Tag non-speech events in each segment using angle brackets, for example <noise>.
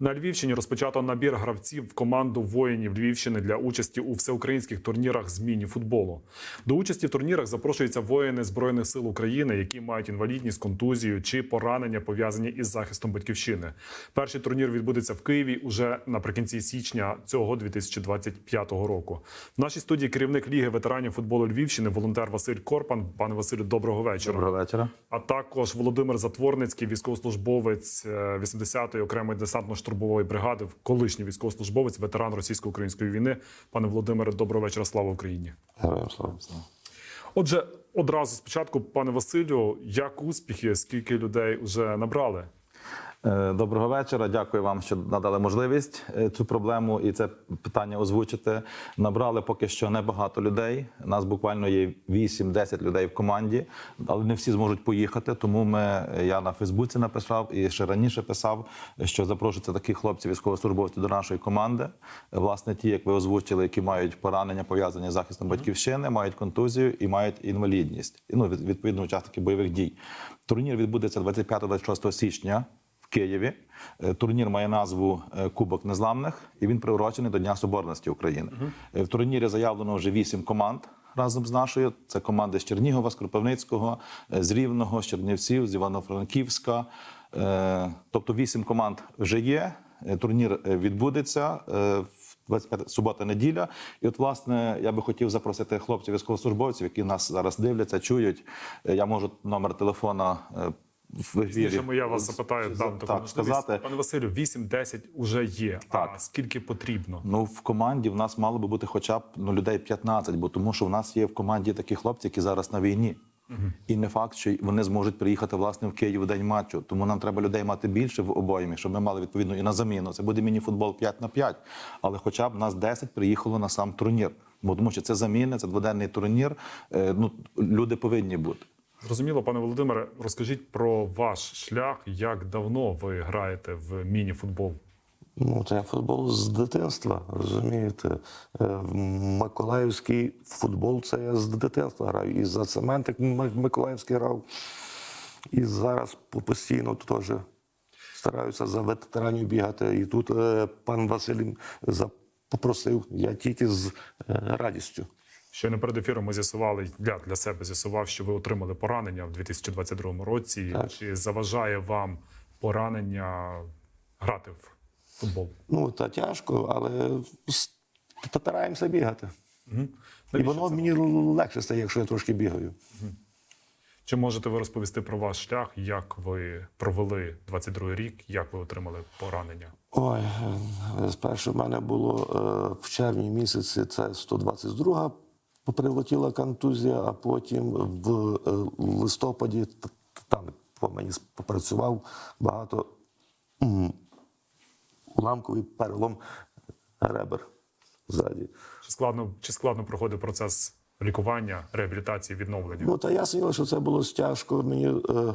На Львівщині розпочато набір гравців в команду воїнів Львівщини для участі у всеукраїнських турнірах з міні-футболу. До участі в турнірах запрошуються воїни збройних сил України, які мають інвалідність, контузію чи поранення пов'язані із захистом батьківщини. Перший турнір відбудеться в Києві уже наприкінці січня цього 2025 року. В нашій студії керівник ліги ветеранів футболу Львівщини, волонтер Василь Корпан. Пане Василю, доброго вечора. Доброго вечора. А також Володимир Затворницький, військовослужбовець е, 80-ї окремої десантно-штурмової бригади, колишній військовослужбовець, ветеран російсько-української війни. Пане Володимире, доброго вечора. Слава Україні. Героям слава. Отже, одразу спочатку, пане Василю, як успіхи, скільки людей вже набрали? Е, Доброго вечора. Дякую вам, що надали можливість е, цю проблему і це питання озвучити. Набрали поки що небагато людей. Нас буквально є 8-10 людей в команді, але не всі зможуть поїхати. Тому ми е, я на Фейсбуці написав і ще раніше писав, що запрошуються такі хлопці, військовослужбовці до нашої команди. Власне, ті, як ви озвучили, які мають поранення пов'язані з захистом батьківщини, мають контузію і мають інвалідність. Ну, відповідно, учасники бойових дій. Турнір відбудеться 25-26 січня. В Києві Е, турнір має назву е, Кубок Незламних, і він приурочений до Дня Соборності України. Е, В турнірі заявлено вже вісім команд разом з нашою. Це команди з Чернігова, з Кропивницького, з Рівного, з Чернівців, з Івано-Франківська. Тобто вісім команд вже є. Турнір відбудеться в 25 субота-неділя. І от, власне, я би хотів запросити хлопців військовослужбовців, які нас зараз дивляться, чують. Я можу номер телефона. Пізніше я вас запитаю, з- дам так, сказати. Пане Василю, 8-10 уже є. А скільки потрібно? Ну, в команді в нас мало би бути хоча б ну, людей 15, бо тому що в нас є в команді такі хлопці, які зараз на війні. І не факт, що вони зможуть приїхати власне в Київ в день матчу. Тому нам треба людей мати більше в обоймі, щоб ми мали відповідно і на заміну. Це буде міні-футбол 5 на 5. Але хоча б нас 10 приїхало на сам турнір. Бо тому що це заміни, це дводенний турнір. Е, Ну, люди повинні бути. Зрозуміло, пане Володимире, розкажіть про ваш шлях, як давно ви граєте в міні-футбол? Ну, це футбол з дитинства, розумієте. Е, Миколаївський футбол це я з дитинства граю. І за цементик Миколаївський грав. І зараз постійно теж стараюся за ветеранів бігати. І тут е, пан Василь за- попросив, я тільки з е, радістю. Щойно перед ефіром ми з'ясували, я для себе з'ясував, що ви отримали поранення в 2022 році. Так. Чи заважає вам поранення грати в футбол? Ну, та тяжко, але стараємося бігати. І воно це мені легше стає, якщо я трошки бігаю. Чи можете ви розповісти про ваш шлях, як ви провели 22 рік, як ви отримали поранення? Ой, е, спершу в мене було е, в червні місяці це 122 прилетіла контузія, а потім в е, листопаді там по мені попрацював багато уламковий перелом ребер ззаді. Чи складно, чи складно проходить процес лікування, реабілітації, відновлення? Ну та я ясно, що це було тяжко, мені е,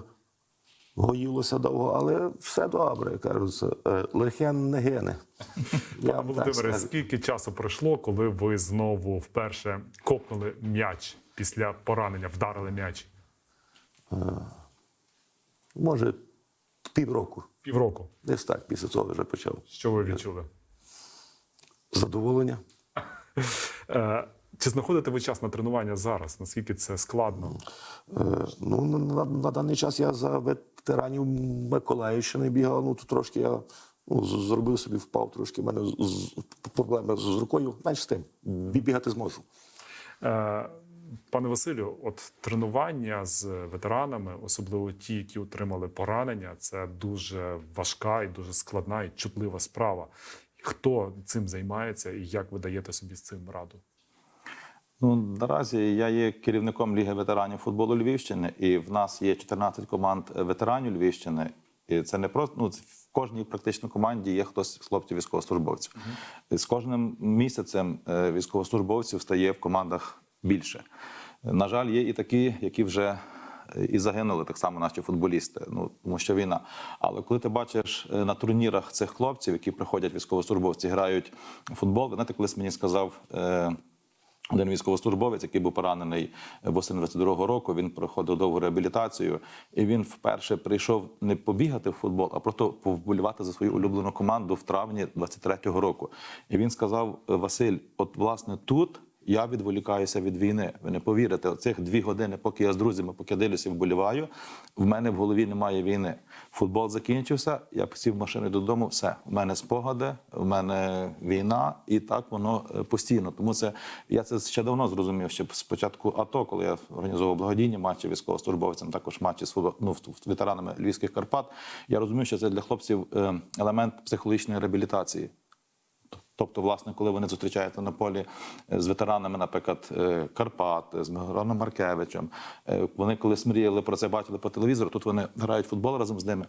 гоїлося довго, але все добре, кажуть, е, лихе не гине. <laughs> Вам Володимире, скільки часу пройшло, коли ви знову вперше копнули м'яч після поранення, вдарили м'яч? Може, півроку. Півроку. Десь так, після цього вже почав. Що ви відчули? Задоволення. <laughs> Чи знаходите ви час на тренування зараз? Наскільки це складно? Е, ну, на, на, даний час я за ветеранів Миколаївщини бігав. Ну, тут трошки я ну, зробив собі, впав трошки. У мене з- з- проблеми з рукою. Менш з тим, бі- бігати зможу. Е, Пане Василю, от тренування з ветеранами, особливо ті, які отримали поранення, це дуже важка і дуже складна і чутлива справа. Хто цим займається і як ви даєте собі з цим раду? Ну, наразі я є керівником Ліги ветеранів футболу Львівщини, і в нас є 14 команд ветеранів Львівщини. І це не просто ну, в кожній практично команді є хтось з хлопців військовослужбовців. І з кожним місяцем е, військовослужбовців стає в командах більше. На жаль, є і такі, які вже е, і загинули так само наші футболісти. Ну тому що війна. Але коли ти бачиш е, на турнірах цих хлопців, які приходять військовослужбовці, грають в футбол, знаєте, колись мені сказав. Один військовослужбовець, який був поранений восени 22-го року, він проходив довгу реабілітацію, і він вперше прийшов не побігати в футбол, а просто повболівати за свою улюблену команду в травні 23-го року. І він сказав: Василь, от власне тут. Я відволікаюся від війни. Ви не повірите, оцих дві години, поки я з друзями, поки дивлюся і вболіваю, в мене в голові немає війни. Футбол закінчився, я посів машиною додому. Все, в мене спогади, в мене війна, і так воно е, постійно. Тому це я це ще давно зрозумів. Ще спочатку АТО, коли я організовував благодійні матчі військовослужбовцям, також матчі з ну, ветеранами Львівських Карпат. Я розумів, що це для хлопців е, елемент психологічної реабілітації. Тобто, власне, коли вони зустрічаються на полі е, з ветеранами, наприклад, е, Карпат, з Мироном Маркевичем, е, вони колись мріяли про це, бачили по телевізору, тут вони грають футбол разом з ними.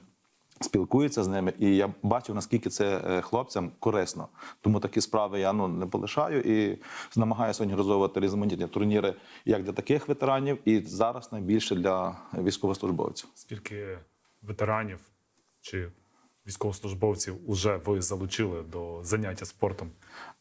Спілкуються з ними, і я бачив, наскільки це е, хлопцям корисно. Тому такі справи я ну не полишаю і намагаюся організовувати різноманітні турніри як для таких ветеранів, і зараз найбільше для військовослужбовців. Скільки ветеранів чи військовослужбовців уже ви залучили до заняття спортом?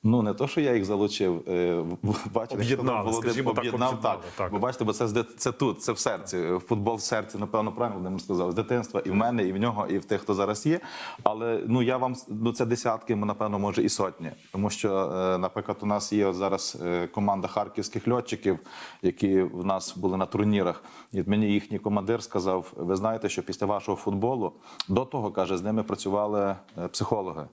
Ну не то, що я їх залучив, е, в- бачите, що Володимир об'єднав, так. так. Ви бачите, бо це це тут, це в серці. Футбол в серці, напевно, правильно Володимир сказав, з дитинства і в мене, і в нього, і в тих, хто зараз є. Але ну я вам ну це десятки, напевно, може і сотні. Тому що, е, наприклад, у нас є от зараз е, команда харківських льотчиків, які в нас були на турнірах. І мені їхній командир сказав: ви знаєте, що після вашого футболу до того каже, з ними працювали е, психологи.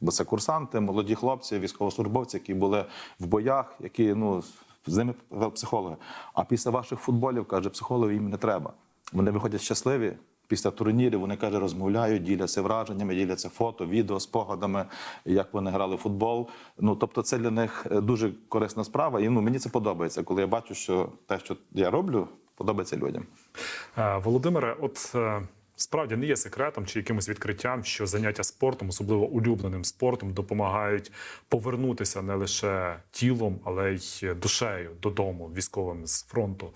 Бо це курсанти, молоді хлопці, військовослужбовці, які були в боях, які ну з ними психологи. А після ваших футболів каже, психологів їм не треба. Вони виходять щасливі. Після турнірів вони каже, розмовляють, діляться враженнями, діляться фото, відео, спогадами, як вони грали в футбол. Ну тобто, це для них е, дуже корисна справа. І ну мені це подобається, коли я бачу, що те, що я роблю, подобається людям. Е, Володимире, от е, справді не є секретом чи якимось відкриттям, що заняття спортом, особливо улюбленим спортом, допомагають повернутися не лише тілом, але й душею додому військовим з фронту.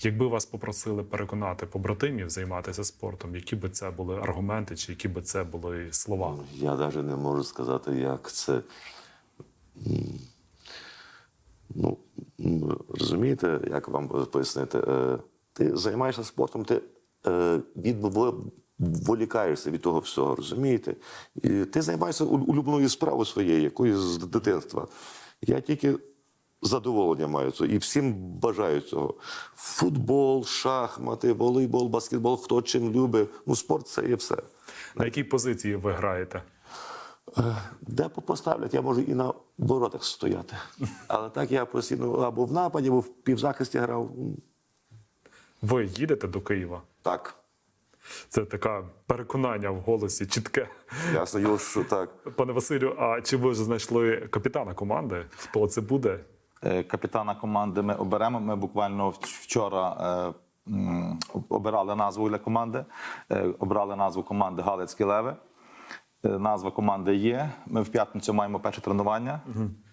Якби вас попросили переконати побратимів займатися спортом, які би це були аргументи, чи які би це були слова? Я навіть не можу сказати, як це. Ну, розумієте, як вам пояснити? Е, Ти займаєшся спортом, ти відволікаєшся від того всього, розумієте? І ти займаєшся улюбленою справою своєю, якоюсь з дитинства. Я тільки задоволення маю цього і всім бажаю цього. Футбол, шахмати, волейбол, баскетбол, хто чим любить. Ну, спорт це є все. На якій позиції ви граєте? Де поставлять, я можу і на воротах стояти. <laughs> Але так я постійно або в нападі, або в півзахисті грав. Ви їдете до Києва? Так. Це таке переконання в голосі чітке. Я стою, що так. Пане Василю, а чи ви вже знайшли капітана команди? Хто це буде? Е, Капітана команди ми оберемо. Ми буквально вчора е, обирали назву для команди. Е, Обрали назву команди Галицькі Леви. Е, Назва команди є. Ми в п'ятницю маємо перше тренування.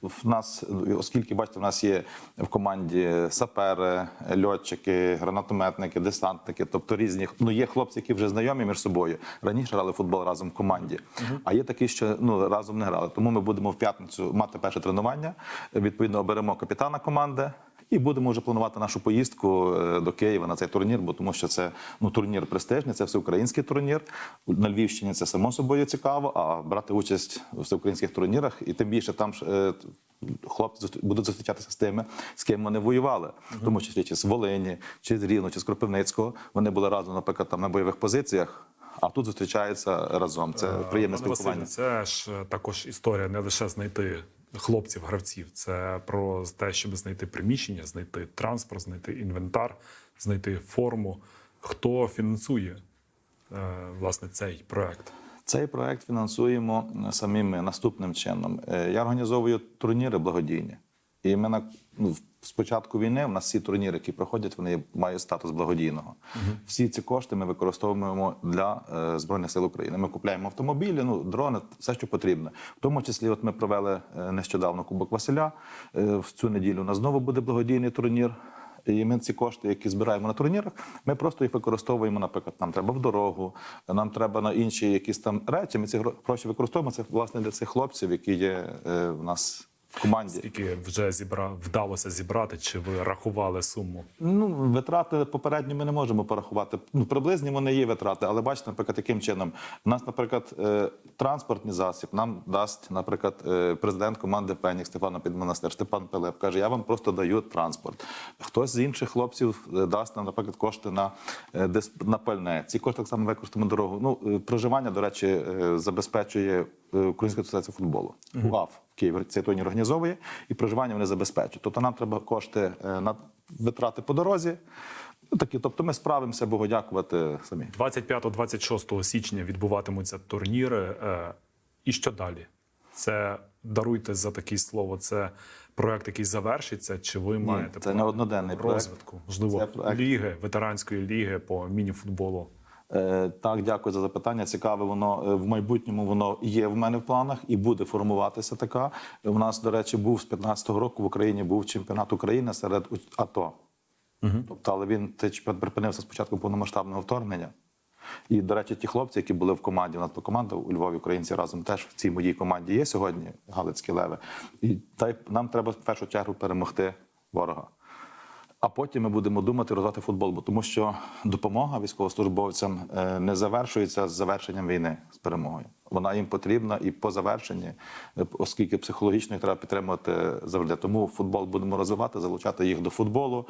В нас, оскільки бачите, в нас є в команді сапери, льотчики, гранатометники, десантники, тобто різні. Ну є хлопці, які вже знайомі між собою. Раніше грали футбол разом в команді, а є такі, що ну разом не грали. Тому ми будемо в п'ятницю мати перше тренування. Відповідно, оберемо капітана команди. І будемо вже планувати нашу поїздку е, до Києва на цей турнір, бо тому що це ну турнір престижний, це всеукраїнський турнір. На Львівщині це само собою цікаво. А брати участь у всеукраїнських турнірах, і тим більше там ж е, хлопці будуть зустрічатися з тими, з ким вони воювали, в тому числі чи з Волині, чи з Рівно, чи з Кропивницького. Вони були разом, наприклад, там на бойових позиціях. А тут зустрічаються разом. Це приємне Пане спілкування. Василю, це ж е, також історія не лише знайти хлопців, гравців. Це про те, щоб знайти приміщення, знайти транспорт, знайти інвентар, знайти форму. Хто фінансує е, власне цей проект? Цей проект фінансуємо самі ми наступним чином. Е, Я організовую турніри благодійні. І ми на ну, з початку війни у нас всі турніри, які проходять, вони мають статус благодійного. Всі ці кошти ми використовуємо для е, збройних сил України. Ми купляємо автомобілі, ну дрони, все, що потрібно. В тому числі, от ми провели е, нещодавно Кубок Василя. Е, в цю неділю у нас знову буде благодійний турнір. І ми ці кошти, які збираємо на турнірах, ми просто їх використовуємо. Наприклад, нам треба в дорогу, нам треба на інші якісь там речі. Ми ці гроші використовуємо. Це власне для цих хлопців, які є е, в нас команді. Скільки вже зібра... вдалося зібрати? Чи ви рахували суму? Ну, витрати попередні ми не можемо порахувати. Ну, приблизні вони є витрати, але бачите, наприклад, яким чином. У нас, наприклад, е, транспортний засіб нам дасть, наприклад, е, президент команди Фенікс Степана Підмонастир, Степан Пилип, каже, я вам просто даю транспорт. Хтось з інших хлопців е, дасть нам, наприклад, кошти на, на пальне. Ці кошти так само використаємо дорогу. Ну, проживання, до речі, забезпечує Українська асоціація футболу. УАФ в Києві цей турнір організовує, і проживання вони забезпечують. Тобто нам треба кошти е, на витрати по дорозі. Ну, такі, тобто ми справимося, Богу дякувати самі. 25-26 січня відбуватимуться турніри. Е, І що далі? Це даруйте за таке слово. Це проект, який завершиться, чи ви маєте це не одноденний розвитку? Можливо, ліги, ветеранської ліги по міні-футболу. Е, так, дякую за запитання. Цікаве, воно е, в майбутньому воно є в мене в планах і буде формуватися така. У нас, до речі, був з 15-го року в Україні був чемпіонат України серед АТО. Тобто, але він цей чемпіонат припинився спочатку повномасштабного вторгнення. І, до речі, ті хлопці, які були в команді, у нас команда у Львові, українці разом теж в цій моїй команді є сьогодні, Галицькі леви. І та й нам треба в першу чергу перемогти ворога. А потім ми будемо думати розвивати футбол, бо тому що допомога військовослужбовцям е, не завершується з завершенням війни з перемогою. Вона їм потрібна і по завершенні, е, оскільки психологічно їх треба підтримувати завжди. Тому футбол будемо розвивати, залучати їх до футболу,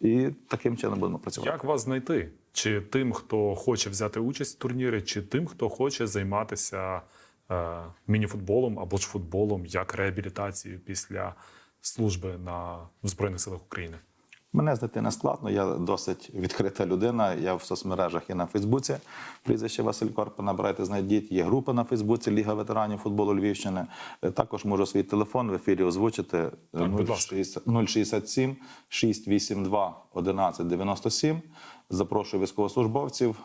і таким чином будемо працювати. Як вас знайти? Чи тим, хто хоче взяти участь в турнірі, чи тим, хто хоче займатися е, міні-футболом або ж футболом як реабілітацією після служби на в Збройних силах України? Мене знайти не складно, я досить відкрита людина. Я в соцмережах і на Фейсбуці. Прізвище Василь Корпа набирайте, знайдіть. Є група на Фейсбуці Ліга ветеранів футболу Львівщини. Е, Також можу свій телефон в ефірі озвучити Е, Так, 067 682 1197. Запрошую військовослужбовців,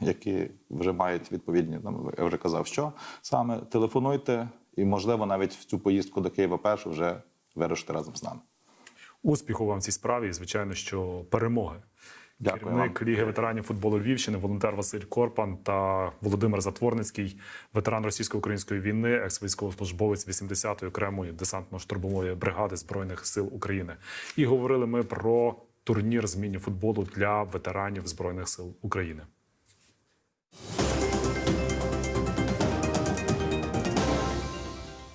які вже мають відповідні. Там я вже казав, що саме телефонуйте, і можливо навіть в цю поїздку до Києва першу вже вирушити разом з нами. Успіху вам в цій справі, і звичайно, що перемоги. Дякую Керівник Ліги ветеранів футболу Львівщини, волонтер Василь Корпан та Володимир Затворницький, ветеран російсько-української війни, екс-військовослужбовець 80-ї окремої десантно-штурмової бригади збройних сил України. І говорили ми про турнір з міні-футболу для ветеранів збройних сил України.